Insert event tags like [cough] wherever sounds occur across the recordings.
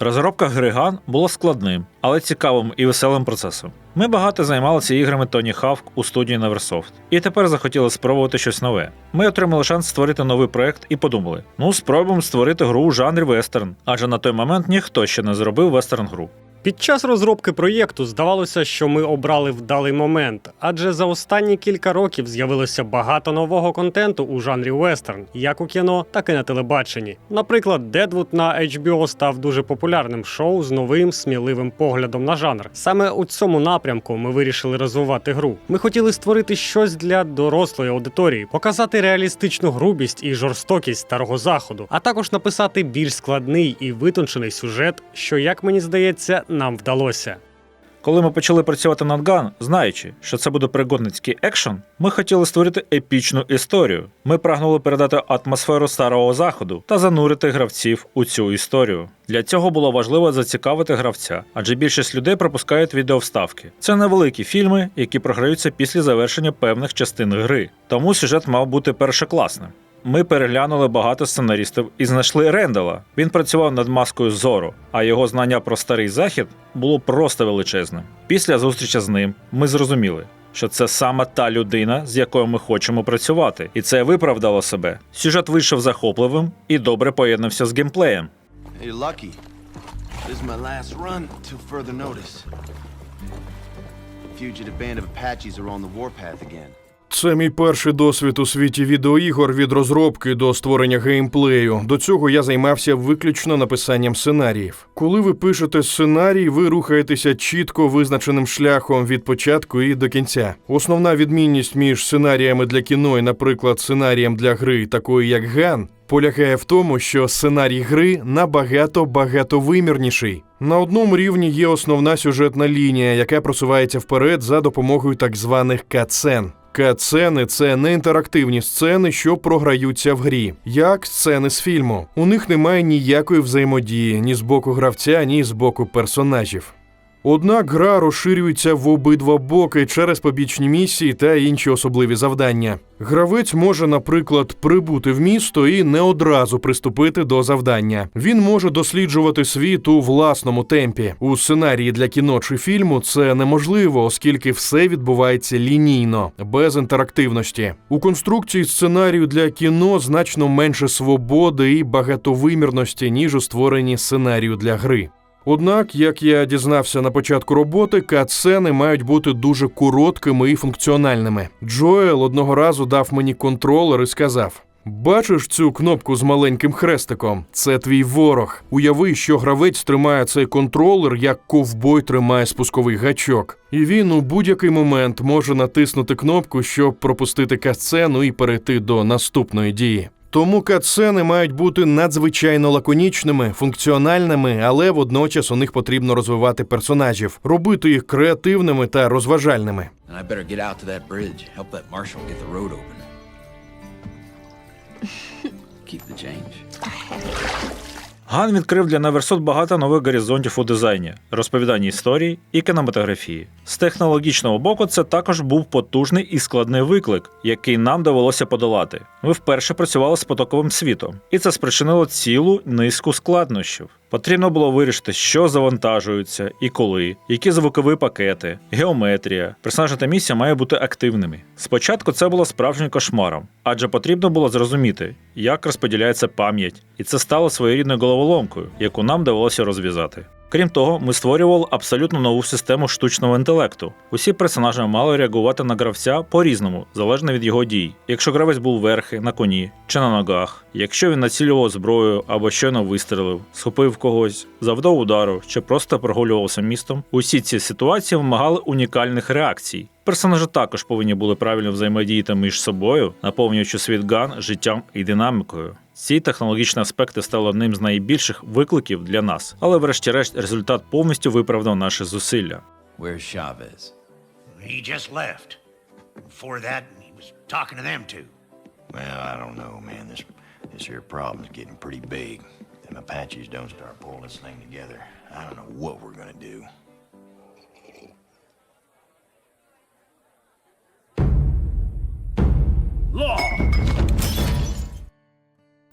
Розробка гри Ган була складним, але цікавим і веселим процесом. Ми багато займалися іграми Тоні Хавк у студії Neversoft, і тепер захотіли спробувати щось нове. Ми отримали шанс створити новий проект і подумали: ну спробуємо створити гру у жанрі вестерн, адже на той момент ніхто ще не зробив вестерн гру. Під час розробки проєкту здавалося, що ми обрали вдалий момент, адже за останні кілька років з'явилося багато нового контенту у жанрі вестерн, як у кіно, так і на телебаченні. Наприклад, Дедвуд на HBO став дуже популярним шоу з новим сміливим поглядом на жанр. Саме у цьому напрямку ми вирішили розвивати гру. Ми хотіли створити щось для дорослої аудиторії, показати реалістичну грубість і жорстокість старого заходу, а також написати більш складний і витончений сюжет, що, як мені здається, нам вдалося. Коли ми почали працювати над Ган, знаючи, що це буде пригодницький екшен, ми хотіли створити епічну історію. Ми прагнули передати атмосферу старого заходу та занурити гравців у цю історію. Для цього було важливо зацікавити гравця, адже більшість людей пропускають відеовставки. Це невеликі фільми, які програються після завершення певних частин гри, тому сюжет мав бути першокласним. Ми переглянули багато сценаристів і знайшли Рендела. Він працював над маскою Зоро, а його знання про старий захід було просто величезним. Після зустрічі з ним ми зрозуміли, що це саме та людина, з якою ми хочемо працювати, і це виправдало себе. Сюжет вийшов захопливим і добре поєднався з геймплеєм. Fugitive band of Apaches are on the warpath again. Це мій перший досвід у світі відеоігор від розробки до створення геймплею. До цього я займався виключно написанням сценаріїв. Коли ви пишете сценарій, ви рухаєтеся чітко визначеним шляхом від початку і до кінця. Основна відмінність між сценаріями для кіно і, наприклад, сценарієм для гри, такої як Ган, полягає в тому, що сценарій гри набагато багатовимірніший. На одному рівні є основна сюжетна лінія, яка просувається вперед за допомогою так званих катсцен. Катсцени – це не інтерактивні сцени, що програються в грі, як сцени з фільму. У них немає ніякої взаємодії ні з боку гравця, ні з боку персонажів. Однак гра розширюється в обидва боки через побічні місії та інші особливі завдання. Гравець може, наприклад, прибути в місто і не одразу приступити до завдання. Він може досліджувати світ у власному темпі. У сценарії для кіно чи фільму це неможливо, оскільки все відбувається лінійно, без інтерактивності. У конструкції сценарію для кіно значно менше свободи і багатовимірності, ніж у створенні сценарію для гри. Однак, як я дізнався на початку роботи, катсцени мають бути дуже короткими і функціональними. Джоел одного разу дав мені контролер і сказав: Бачиш цю кнопку з маленьким хрестиком? Це твій ворог. Уяви, що гравець тримає цей контролер, як ковбой тримає спусковий гачок. І він у будь-який момент може натиснути кнопку, щоб пропустити катсцену і перейти до наступної дії. Тому катсцени мають бути надзвичайно лаконічними, функціональними, але водночас у них потрібно розвивати персонажів, робити їх креативними та розважальними. [laughs] Ган відкрив для Неверсот багато нових горизонтів у дизайні, розповіданні історії і кінематографії. З технологічного боку, це також був потужний і складний виклик, який нам довелося подолати. Ми вперше працювали з потоковим світом, і це спричинило цілу низку складнощів. Потрібно було вирішити, що завантажується і коли, які звукові пакети, геометрія. Персонажі та місія має бути активними. Спочатку це було справжнім кошмаром, адже потрібно було зрозуміти, як розподіляється пам'ять, і це стало своєрідною головоломкою, яку нам довелося розв'язати. Крім того, ми створювали абсолютно нову систему штучного інтелекту. Усі персонажі мали реагувати на гравця по-різному, залежно від його дій. Якщо гравець був верхи, на коні чи на ногах, якщо він націлював зброю або щойно вистрелив, схопив когось, завдав удару чи просто прогулювався містом, усі ці ситуації вимагали унікальних реакцій. Персонажі також повинні були правильно взаємодіяти між собою, наповнюючи світ Ган життям і динамікою. Ці технологічні аспекти стали одним з найбільших викликів для нас, але врешті-решт результат повністю виправдав наші зусилля. Where's Chavez? He just left. Before that, he was talking to them two. Well, I don't know, man. This this here problem's getting pretty big. Them Apaches don't start pulling this thing together. I don't know what we're gonna do.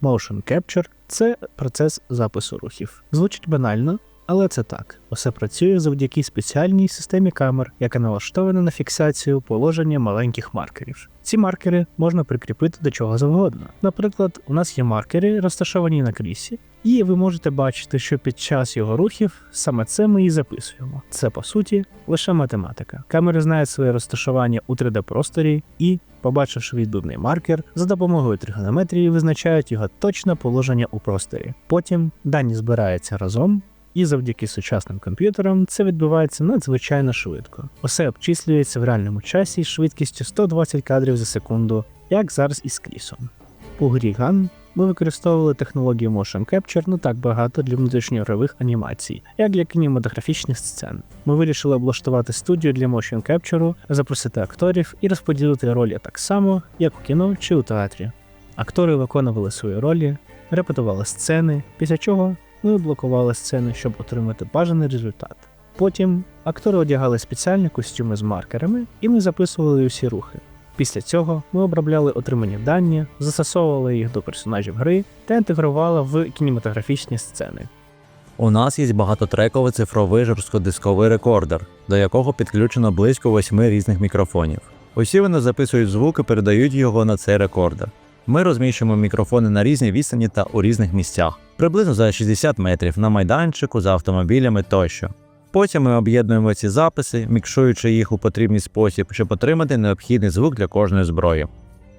Motion Capture це процес запису рухів. Звучить банально, але це так. Усе працює завдяки спеціальній системі камер, яка налаштована на фіксацію положення маленьких маркерів. Ці маркери можна прикріпити до чого завгодно. Наприклад, у нас є маркери, розташовані на крісі, і ви можете бачити, що під час його рухів саме це ми і записуємо. Це по суті лише математика. Камери знають своє розташування у 3D-просторі і, побачивши відбивний маркер, за допомогою тригонометрії визначають його точне положення у просторі. Потім дані збираються разом. І завдяки сучасним комп'ютерам це відбувається надзвичайно швидко. Усе обчислюється в реальному часі швидкістю 120 кадрів за секунду, як зараз із крісом. У грі Gun ми використовували технологію Motion Capture не так багато для внутрішньоігрових анімацій, як для кінематографічних сцен. Ми вирішили облаштувати студію для Motion Capture, запросити акторів і розподілити ролі так само, як у кіно чи у театрі. Актори виконували свої ролі, репетували сцени, після чого ми блокували сцени, щоб отримати бажаний результат. Потім актори одягали спеціальні костюми з маркерами, і ми записували усі рухи. Після цього ми обробляли отримані дані, застосовували їх до персонажів гри та інтегрували в кінематографічні сцени. У нас є багатотрековий цифровий жорсткодисковий рекордер, до якого підключено близько восьми різних мікрофонів. Усі вони записують звук і передають його на цей рекордер. Ми розміщуємо мікрофони на різній відстані та у різних місцях, приблизно за 60 метрів на майданчику, за автомобілями тощо. Потім ми об'єднуємо ці записи, мікшуючи їх у потрібний спосіб, щоб отримати необхідний звук для кожної зброї.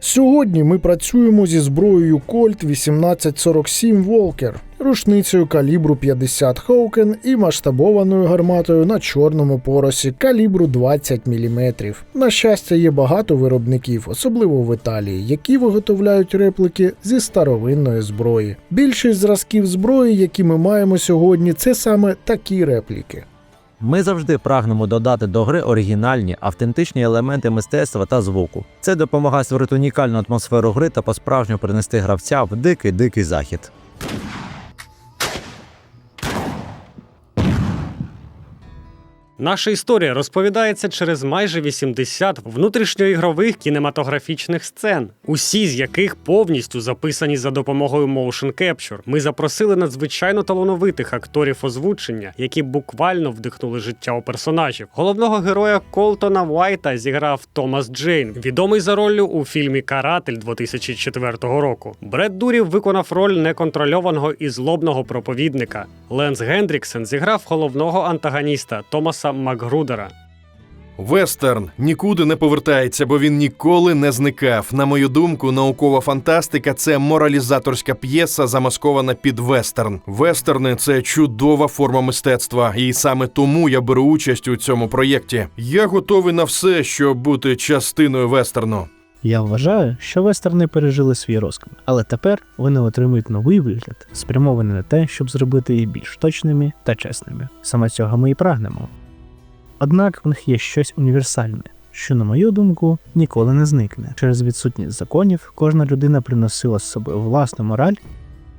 Сьогодні ми працюємо зі зброєю Colt 1847 Walker, рушницею калібру 50 Hawken і масштабованою гарматою на чорному поросі калібру 20 мм. На щастя, є багато виробників, особливо в Італії, які виготовляють репліки зі старовинної зброї. Більшість зразків зброї, які ми маємо сьогодні, це саме такі репліки. Ми завжди прагнемо додати до гри оригінальні, автентичні елементи мистецтва та звуку. Це допомагає створити унікальну атмосферу гри та по-справжньому принести гравця в дикий дикий захід. Наша історія розповідається через майже 80 внутрішньоігрових кінематографічних сцен, усі з яких повністю записані за допомогою Motion Capture. Ми запросили надзвичайно талановитих акторів озвучення, які буквально вдихнули життя у персонажів. Головного героя Колтона Вайта зіграв Томас Джейн, відомий за роллю у фільмі Каратель 2004 року. Бред Дурів виконав роль неконтрольованого і злобного проповідника. Ленс Гендріксен зіграв головного антагоніста Томаса Макгрудера. Вестерн нікуди не повертається, бо він ніколи не зникав. На мою думку, наукова фантастика це моралізаторська п'єса, замаскована під вестерн. Вестерни це чудова форма мистецтва, і саме тому я беру участь у цьому проєкті. Я готовий на все, щоб бути частиною вестерну. Я вважаю, що вестерни пережили свій розквіт, але тепер вони отримують новий вигляд, спрямований на те, щоб зробити їх більш точними та чесними. Саме цього ми і прагнемо. Однак в них є щось універсальне, що, на мою думку, ніколи не зникне. Через відсутність законів кожна людина приносила з собою власну мораль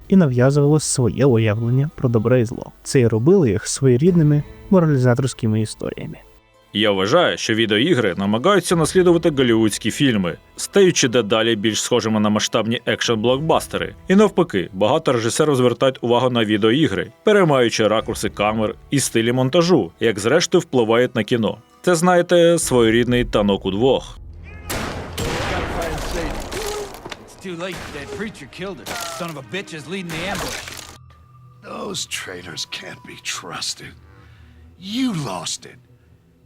і нав'язувала своє уявлення про добре і зло. Це й робило їх своєрідними моралізаторськими історіями. Я вважаю, що відеоігри намагаються наслідувати голівудські фільми, стаючи дедалі більш схожими на масштабні екшн-блокбастери. І навпаки, багато режисерів звертають увагу на відеоігри, переймаючи ракурси камер і стилі монтажу, як зрештою впливають на кіно. Це знаєте, своєрідний танок the ambush. Those traitors can't be trusted. You lost it.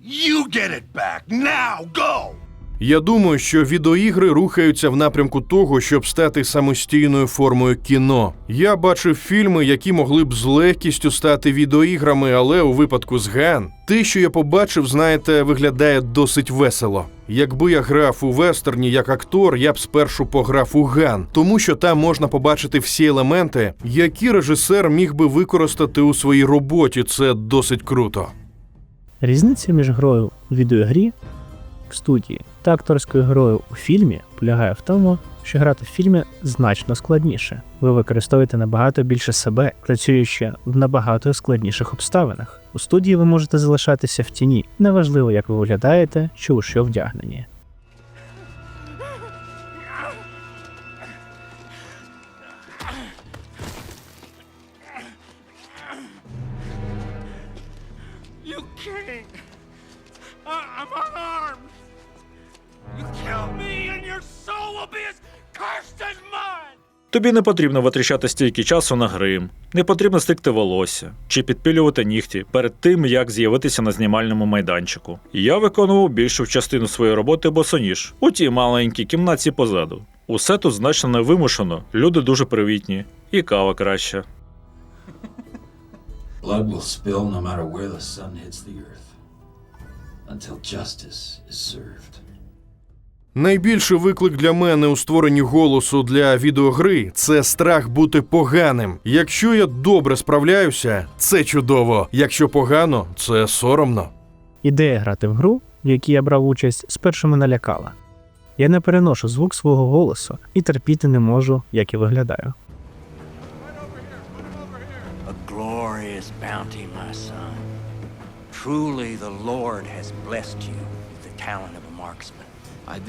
You get it back. Now go! Я думаю, що відеоігри рухаються в напрямку того, щоб стати самостійною формою кіно. Я бачив фільми, які могли б з легкістю стати відеоіграми, але у випадку з Ган, те, що я побачив, знаєте, виглядає досить весело. Якби я грав у вестерні як актор, я б спершу пограв у Ган, тому що там можна побачити всі елементи, які режисер міг би використати у своїй роботі. Це досить круто. Різниця між грою у відеогрі в студії та акторською грою у фільмі полягає в тому, що грати в фільмі значно складніше. Ви використовуєте набагато більше себе, працюючи в набагато складніших обставинах. У студії ви можете залишатися в тіні, неважливо, як ви виглядаєте чи у що вдягнені. Тобі не потрібно витрачати стільки часу на грим, не потрібно стикти волосся чи підпілювати нігті перед тим, як з'явитися на знімальному майданчику. Я виконував більшу частину своєї роботи босоніж у тій маленькій кімнаті позаду. Усе тут значно не вимушено, люди дуже привітні, і кава краща. Blood will spill no matter where the sun hits the earth until justice is served. Найбільший виклик для мене у створенні голосу для відеогри це страх бути поганим. Якщо я добре справляюся, це чудово. Якщо погано, це соромно. Ідея грати в гру, в якій я брав участь, спершу мене лякала. Я не переношу звук свого голосу і терпіти не можу, як я виглядаю. Truly, the Lord has blessed you with the talent of a marksman. I.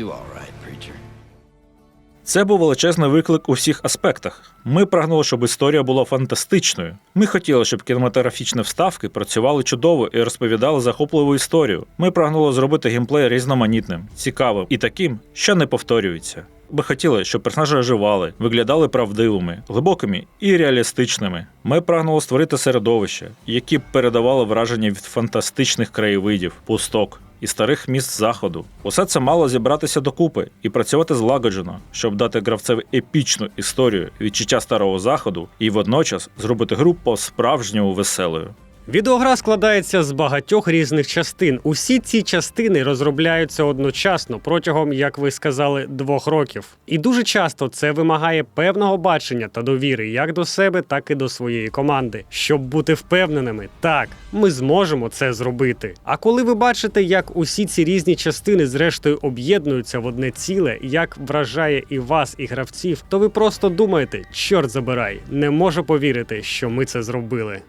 Це був величезний виклик у всіх аспектах. Ми прагнули, щоб історія була фантастичною. Ми хотіли, щоб кінематографічні вставки працювали чудово і розповідали захопливу історію. Ми прагнули зробити геймплей різноманітним, цікавим і таким, що не повторюється. Ми хотіли, щоб персонажі оживали, виглядали правдивими, глибокими і реалістичними. Ми прагнули створити середовище, які б передавали враження від фантастичних краєвидів, пусток і старих міст заходу. Усе це мало зібратися докупи і працювати злагоджено, щоб дати гравцеві епічну історію, відчуття старого заходу і водночас зробити гру по-справжньому веселою. Відеогра складається з багатьох різних частин. Усі ці частини розробляються одночасно протягом, як ви сказали, двох років. І дуже часто це вимагає певного бачення та довіри як до себе, так і до своєї команди, щоб бути впевненими, так, ми зможемо це зробити. А коли ви бачите, як усі ці різні частини зрештою об'єднуються в одне ціле, як вражає і вас, і гравців, то ви просто думаєте, чорт забирай, не можу повірити, що ми це зробили.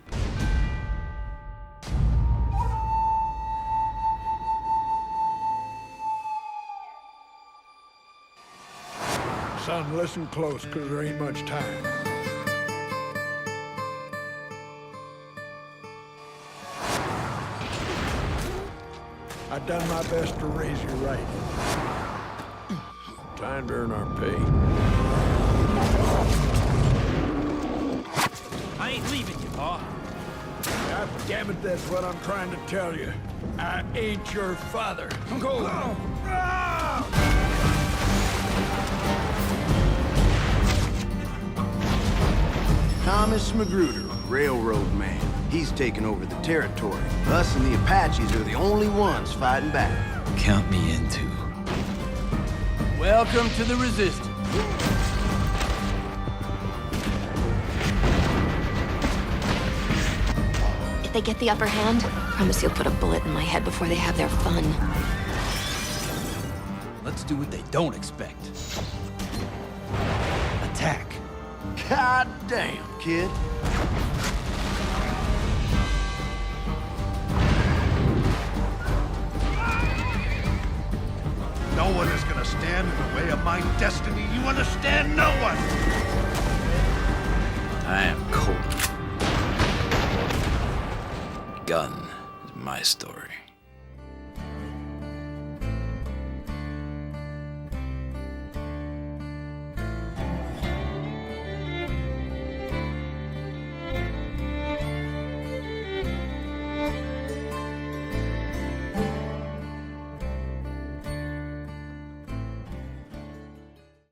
Son, listen close, because there ain't much time. I done my best to raise you right. Time to earn our pay. I ain't leaving you, Pa. God damn it, that's what I'm trying to tell you. I ain't your father. Go. Thomas Magruder, railroad man. He's taken over the territory. Us and the Apaches are the only ones fighting back. Count me in too. Welcome to the Resistance. If they get the upper hand, I promise you'll put a bullet in my head before they have their fun. Let's do what they don't expect. Attack. God damn, kid. No one is gonna stand in the way of my destiny. You understand? No one! I am cold. Gun is my story.